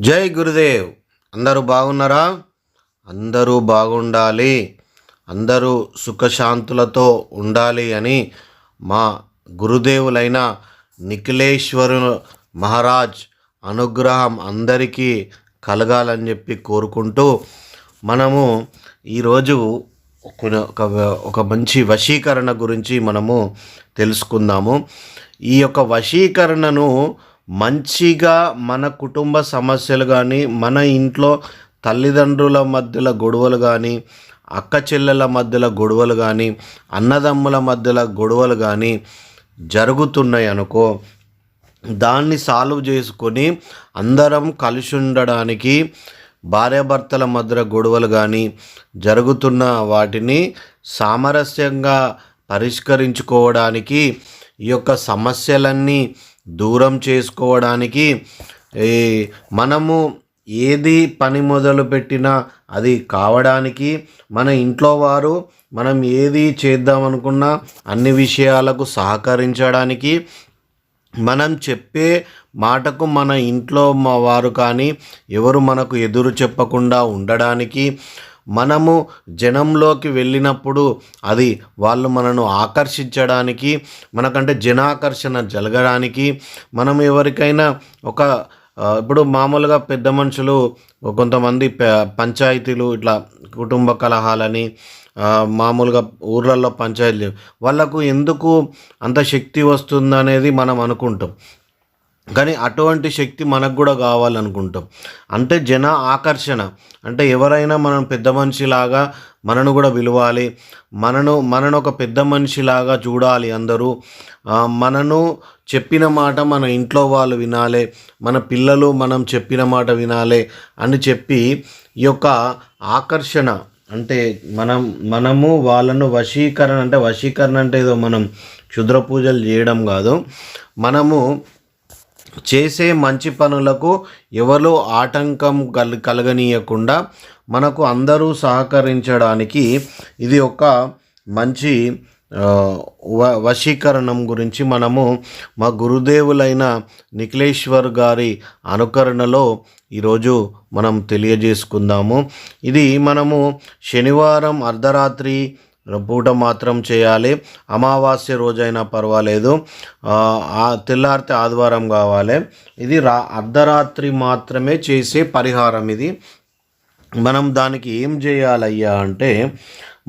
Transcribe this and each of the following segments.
జై గురుదేవ్. అందరూ బాగున్నారా? అందరూ బాగుండాలి. అందరూ సుఖశాంతులతో ఉండాలి అని మా గురుదేవులైన నిఖిలేశ్వరు మహారాజ్ అనుగ్రహం అందరికీ కలగాలని చెప్పి కోరుకుంటూ మనము ఈరోజు ఒక ఒక మంచి వశీకరణ గురించి మనము తెలుసుకుందాము. ఈ యొక్క వశీకరణను మంచిగా మన కుటుంబ సమస్యలు కానీ మన ఇంట్లో తల్లిదండ్రుల మధ్యలో గొడవలు కానీ అక్క చెల్లెల మధ్యలో గొడవలు కానీ అన్నదమ్ముల మధ్యలో గొడవలు కానీ జరుగుతున్నాయి అనుకో దాన్ని సాల్వ్ చేసుకొని అందరం కలిసి ఉండడానికి భార్యాభర్తల మధ్య గొడవలు కానీ జరుగుతున్న వాటిని సామరస్యంగా పరిష్కరించుకోవడానికి ఈ యొక్క సమస్యలన్నీ దూరం చేసుకోవడానికి ఈ మనము ఏది పని మొదలు పెట్టినా అది కావడానికి మన ఇంట్లో వారు మనం ఏది చేద్దామనుకున్నా అన్ని విషయాలకు సహకరించడానికి మనం చెప్పే మాటకు మన ఇంట్లో మా వారు కానీ ఎవరు మనకు ఎదురు చెప్పకుండా ఉండడానికి మనము జనంలోకి వెళ్ళినప్పుడు అది వాళ్ళు మనను ఆకర్షించడానికి మనకంటే జనాకర్షణ జరగడానికి మనం ఎవరికైనా ఒక ఇప్పుడు మామూలుగా పెద్ద మనుషులు కొంతమంది పంచాయతీలు ఇట్లా కుటుంబ కలహాలని మామూలుగా ఊర్లలో పంచాయతీలు వాళ్ళకు ఎందుకు అంత శక్తి వస్తుందనేది మనం అనుకుంటాం. కానీ అటువంటి శక్తి మనకు కూడా కావాలనుకుంటాం. అంటే జన ఆకర్షణ. అంటే ఎవరైనా మనం పెద్ద మనిషిలాగా మనను కూడా విలువాలి మనను మనను ఒక పెద్ద మనిషిలాగా చూడాలి అందరూ. మనను చెప్పిన మాట మన ఇంట్లో వాళ్ళు వినాలి. మన పిల్లలు మనం చెప్పిన మాట వినాలి అని చెప్పి ఈ యొక్క ఆకర్షణ. అంటే మనం మనము వాళ్ళను వశీకరణ అంటే వశీకరణ అంటే ఏదో మనం క్షుద్ర పూజలు చేయడం కాదు. మనము చేసే మంచి పనులకు ఎవరు ఆటంకం కల్ కలగనీయకుండా మనకు అందరూ సహకరించడానికి ఇది ఒక మంచి వ వశీకరణం గురించి మనము మా గురుదేవులైన నిఖిలేశ్వర్ గారి అనుకరణలో ఈరోజు మనం తెలియజేసుకుందాము. ఇది మనము శనివారం అర్ధరాత్రి పూట మాత్రం చేయాలి. అమావాస్య రోజైనా పర్వాలేదు. తెల్లారితే ఆదివారం కావాలి. ఇది రా అర్ధరాత్రి మాత్రమే చేసే పరిహారం ఇది. మనం దానికి ఏం చేయాలయ్యా అంటే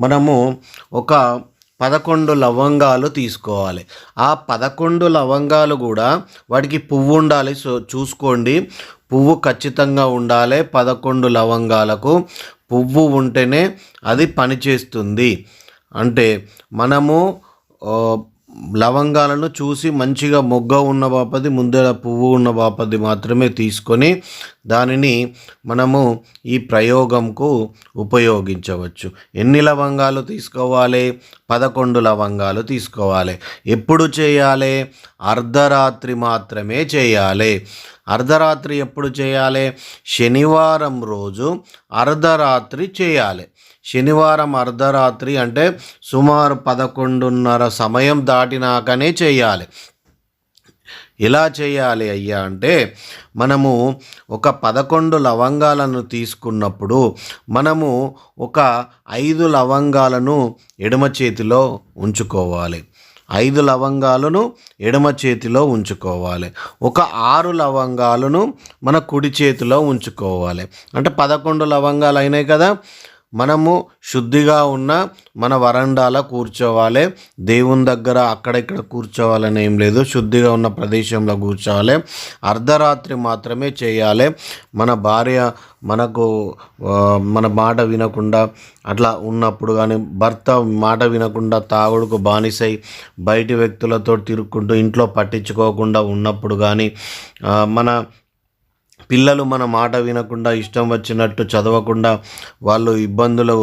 మనము ఒక పదకొండు లవంగాలు తీసుకోవాలి. ఆ పదకొండు లవంగాలు కూడా వాటికి పువ్వు ఉండాలి. సో చూసుకోండి. పువ్వు ఖచ్చితంగా ఉండాలి. పదకొండు లవంగాలకు పువ్వు ఉంటేనే అది పనిచేస్తుంది. అంటే మనము లవంగాలను చూసి మంచిగా మొగ్గ ఉన్న బాపది ముందర పువ్వు ఉన్న బాపది మాత్రమే తీసుకొని దానిని మనము ఈ ప్రయోగంకు ఉపయోగించవచ్చు. ఎన్ని లవంగాలు తీసుకోవాలి? పదకొండు లవంగాలు తీసుకోవాలి. ఎప్పుడు చేయాలి? అర్ధరాత్రి మాత్రమే చేయాలి. అర్ధరాత్రి ఎప్పుడు చేయాలి? శనివారం రోజు అర్ధరాత్రి చేయాలి. శనివారం అర్ధరాత్రి అంటే సుమారు పదకొండున్నర సమయం దాటినాకనే చేయాలి. ఎలా చేయాలి అయ్యా అంటే మనము ఒక పదకొండు లవంగాలను తీసుకున్నప్పుడు మనము ఒక ఐదు లవంగాలను ఎడమ చేతిలో ఉంచుకోవాలి. ఐదు లవంగాలను ఎడమ చేతిలో ఉంచుకోవాలి. ఒక ఆరు లవంగాలను మన కుడి చేతిలో ఉంచుకోవాలి. అంటే పదకొండు లవంగాలు అయినాయి కదా. మనము శుద్ధిగా ఉన్న మన వరండాలో కూర్చోవాలి. దేవుని దగ్గర అక్కడ ఇక్కడ కూర్చోవాలని ఏం లేదు. శుద్ధిగా ఉన్న ప్రదేశంలో కూర్చోవాలి. అర్ధరాత్రి మాత్రమే చేయాలి. మన భార్య మనకు మన మాట వినకుండా అట్లా ఉన్నప్పుడు కానీ భర్త మాట వినకుండా తాగుడుకు బానిసై బయటి వ్యక్తులతో తిరుక్కుంటూ ఇంట్లో పట్టించుకోకుండా ఉన్నప్పుడు కానీ మన పిల్లలు మన మాట వినకుండా ఇష్టం వచ్చినట్టు చదవకుండా వాళ్ళు ఇబ్బందులు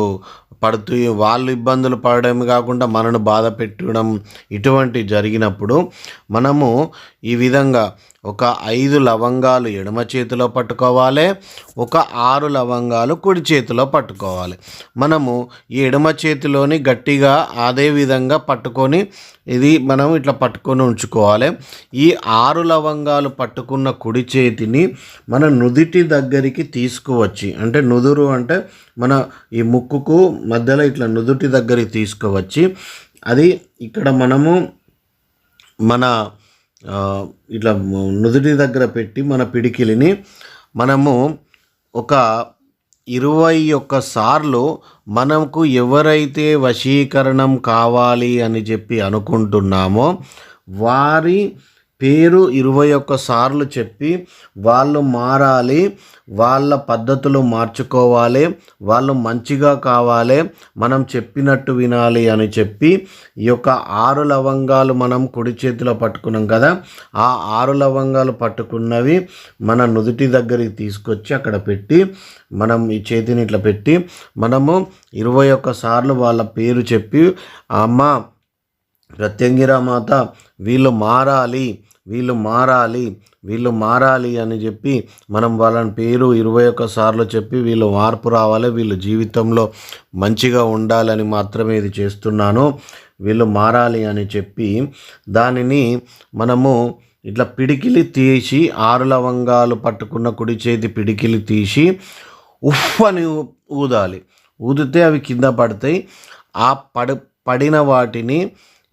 పడుతూ వాళ్ళు ఇబ్బందులు పడడం కాకుండా మనను బాధ పెట్టడం ఇటువంటి జరిగినప్పుడు మనము ఈ విధంగా ఒక ఐదు లవంగాలు ఎడమ చేతిలో పట్టుకోవాలి ఒక ఆరు లవంగాలు కుడి చేతిలో పట్టుకోవాలి. మనము ఈ ఎడమ చేతిలోని గట్టిగా అదే విధంగా పట్టుకొని ఇది మనం ఇట్లా పట్టుకొని ఉంచుకోవాలి. ఈ ఆరు లవంగాలు పట్టుకున్న కుడి చేతిని మన నుదిటి దగ్గరికి తీసుకువచ్చి అంటే నుదురు అంటే మన ఈ ముక్కుకు మధ్యలో ఇట్లా నుదుటి దగ్గరికి తీసుకువచ్చి అది ఇక్కడ మనము మన ఇట్లా నుదుటి దగ్గర పెట్టి మన పిడికిలిని మనము ఒక ఇరవై ఒక్క సార్లు మనకు ఎవరైతే వశీకరణం కావాలి అని చెప్పి అనుకుంటున్నామో వారి పేరు ఇరవై ఒక్క సార్లు చెప్పి వాళ్ళు మారాలి వాళ్ళ పద్ధతులు మార్చుకోవాలి వాళ్ళు మంచిగా కావాలి మనం చెప్పినట్టు వినాలి అని చెప్పి ఈ యొక్క ఆరు లవంగాలు మనం కుడి చేతిలో పట్టుకున్నాం కదా ఆ ఆరు లవంగాలు పట్టుకున్నవి మన నుదుటి దగ్గరికి తీసుకొచ్చి అక్కడ పెట్టి మనం ఈ చేతిని ఇట్లా పెట్టి మనము ఇరవై ఒక్క సార్లు వాళ్ళ పేరు చెప్పి అమ్మ ప్రత్యంగిరా మాత వీళ్ళు మారాలి వీళ్ళు మారాలి వీళ్ళు మారాలి అని చెప్పి మనం వాళ్ళని పేరు ఇరవై ఒక్క సార్లు చెప్పి వీళ్ళు మార్పు రావాలి వీళ్ళు జీవితంలో మంచిగా ఉండాలని మాత్రమే ఇది చేస్తున్నాను. వీళ్ళు మారాలి అని చెప్పి దానిని మనము ఇట్లా పిడికిలి తీసి ఆరు లవంగాలు పట్టుకున్న కుడి చేతి పిడికిలి తీసి ఉఫ్ అని ఊదాలి. ఊదితే అవి కింద పడతాయి. ఆ పడి పడిన వాటిని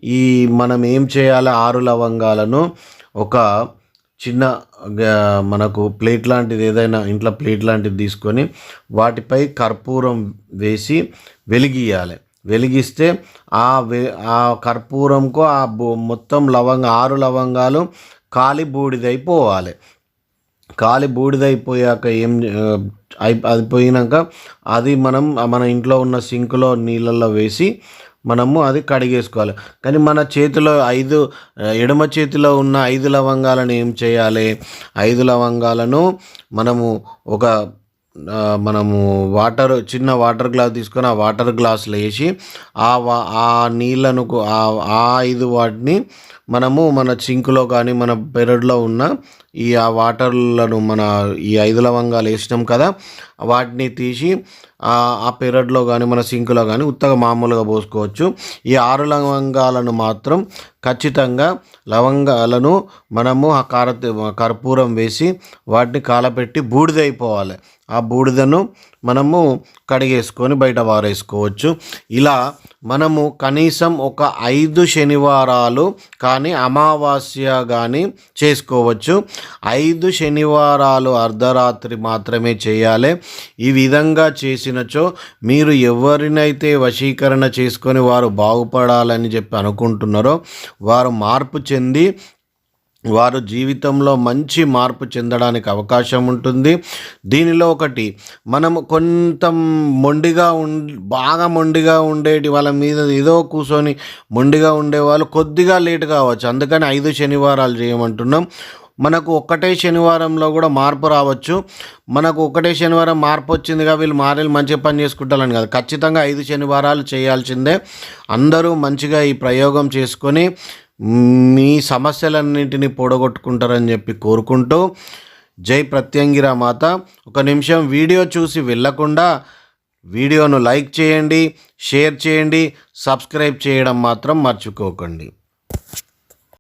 ఈ మనం ఏం చేయాలి? ఆరు లవంగాలను ఒక చిన్న మనకు ప్లేట్ లాంటిది ఏదైనా ఇంట్లో ప్లేట్ లాంటిది తీసుకొని వాటిపై కర్పూరం వేసి వెలిగియాలి వెలిగిస్తే ఆ వే ఆ కర్పూరంకు ఆ మొత్తం లవంగ ఆరు లవంగాలు కాలి బూడిదైపోవాలి కాలి బూడిదైపోయాక ఏం అయి అది పోయినాక అది మనం మన ఇంట్లో ఉన్న సింకులో నీళ్ళల్లో వేసి మనము అది కడిగేసుకోవాలి. కానీ మన చేతిలో ఐదు ఎడమ చేతిలో ఉన్న ఐదు లవంగాలను ఏం చేయాలి? ఐదు లవంగాలను మనము ఒక మనము వాటర్ చిన్న వాటర్ గ్లాస్ తీసుకొని ఆ వాటర్ గ్లాసులు వేసి ఆ వా ఆ నీళ్ళను ఆ ఆ ఐదు వాటిని మనము మన సింకులో కానీ మన పెరడులో ఉన్న ఈ ఆ వాటర్లను మన ఈ ఐదు లవంగాలు వేసినాం కదా వాటిని తీసి ఆ పెరట్లో కానీ మన సింకులో కానీ ఉత్తగా మామూలుగా పోసుకోవచ్చు. ఈ ఆరు లవంగాలను మాత్రం ఖచ్చితంగా లవంగాలను మనము ఆ కార కర్పూరం వేసి వాటిని కాలపెట్టి బూడిదైపోవాలి. ఆ బూడిదను మనము కడిగేసుకొని బయట వారేసుకోవచ్చు. ఇలా మనము కనీసం ఒక ఐదు శనివారాలు కానీ అమావాస్య కానీ చేసుకోవచ్చు. ఐదు శనివారాలు అర్ధరాత్రి మాత్రమే చేయాలి. ఈ విధంగా చేసినచో మీరు ఎవరినైతే వశీకరణ చేసుకొని వారు బాగుపడాలని చెప్పి అనుకుంటున్నారో వారు మార్పు చెంది వారు జీవితంలో మంచి మార్పు చెందడానికి అవకాశం ఉంటుంది. దీనిలో ఒకటి మనము కొంత మొండిగా ఉం బాగా మొండిగా ఉండేటి వాళ్ళ మీద ఏదో కూర్చొని మొండిగా ఉండేవాళ్ళు కొద్దిగా లేట్ కావచ్చు. అందుకని ఐదు శనివారాలు చేయమంటున్నాం. మనకు ఒక్కటే శనివారంలో కూడా మార్పు రావచ్చు. మనకు ఒకటే శనివారం మార్పు వచ్చిందిగా వీళ్ళు మారేలు మంచి పని చేసుకుంటారని కాదు. ఖచ్చితంగా ఐదు శనివారాలు చేయాల్సిందే. అందరూ మంచిగా ఈ ప్రయోగం చేసుకొని మీ సమస్యలన్నింటినీ పొడగొట్టుకుంటారని చెప్పి కోరుకుంటూ జై ప్రత్యంగిరా మాత. ఒక నిమిషం వీడియో చూసి వెళ్ళకుండా వీడియోను లైక్ చేయండి షేర్ చేయండి సబ్స్క్రైబ్ చేయడం మాత్రం మర్చిపోకండి.